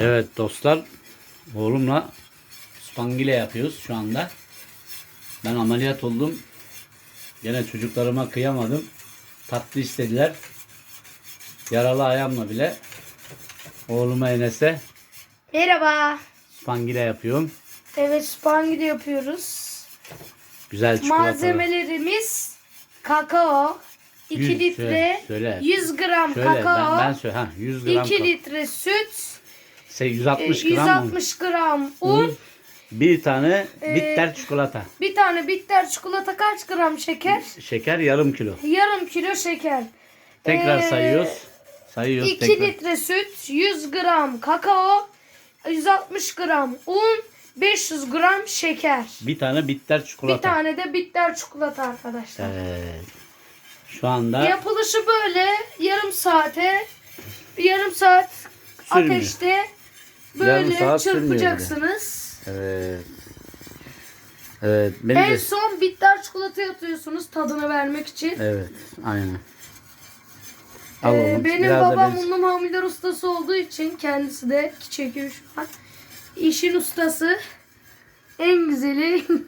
Evet dostlar. Oğlumla spangile yapıyoruz şu anda. Ben ameliyat oldum. Gene çocuklarıma kıyamadım. Tatlı istediler. Yaralı ayağımla bile oğluma Enes'e Merhaba. spangile yapıyorum. Evet spangili yapıyoruz. Güzel çikolatalı. Malzemelerimiz kakao, 2 Yüz, litre, söyle, söyle. 100 gram Şöyle kakao, ben, ben söyle. Ha, 100 gram 2 ka- litre süt, 160 gram un. 160 gram un, Bir tane Ee, bitter çikolata. bir tane bitter çikolata kaç gram şeker? Şeker yarım kilo. Yarım kilo şeker. Tekrar Ee, sayıyoruz. Sayıyoruz 2 tekrar. litre süt, 100 gram kakao, 160 gram un, 500 gram şeker. Bir tane bitter çikolata. Bir tane de bitter çikolata arkadaşlar. Evet. Şu anda Yapılışı böyle yarım saate yarım saat Sürmüyor. ateşte böyle çırpacaksınız. Evet. Evet. Beni En de... son bitter çikolata atıyorsunuz tadını vermek için. Evet. Aynen. Al Ee, benim Biraz babam ben- unlu mamullar ustası olduğu için kendisi de çekiyor şu an. İşin ustası. En güzeli.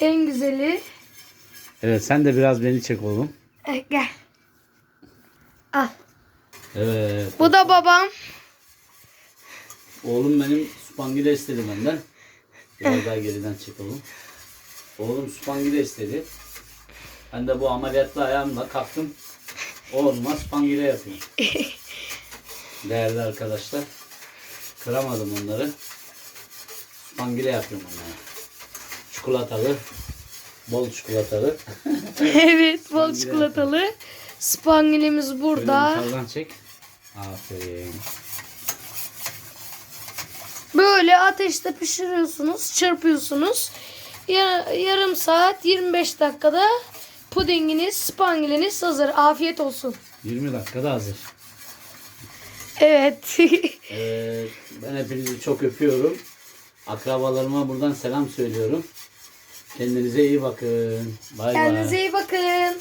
en güzeli. Evet sen de biraz beni çek oğlum. Eh, gel. Al. Evet. Bu da babam. Oğlum benim spangile istedi benden. Biraz daha geriden çek oğlum. Spangile istedi. Ben de bu ameliyatlı ayağımla kalktım. Oğluma spangile yapıyorum. Değerli arkadaşlar. Kıramadım onları. Spangile yapıyorum onlara. Çikolatalı. Bol çikolatalı. evet bol çikolatalı. Spangilimiz Şöyle burada. yukarıdan çek. Aferin. Böyle ateşte pişiriyorsunuz, çırpıyorsunuz. Ya- yarım saat 25 dakikada pudinginiz, spangiliniz hazır. Afiyet olsun. 20 dakikada hazır. Evet. Evet, ben hepinizi çok öpüyorum. Akrabalarıma buradan selam söylüyorum. Kendinize iyi bakın. Bay bay. Kendinize iyi bakın.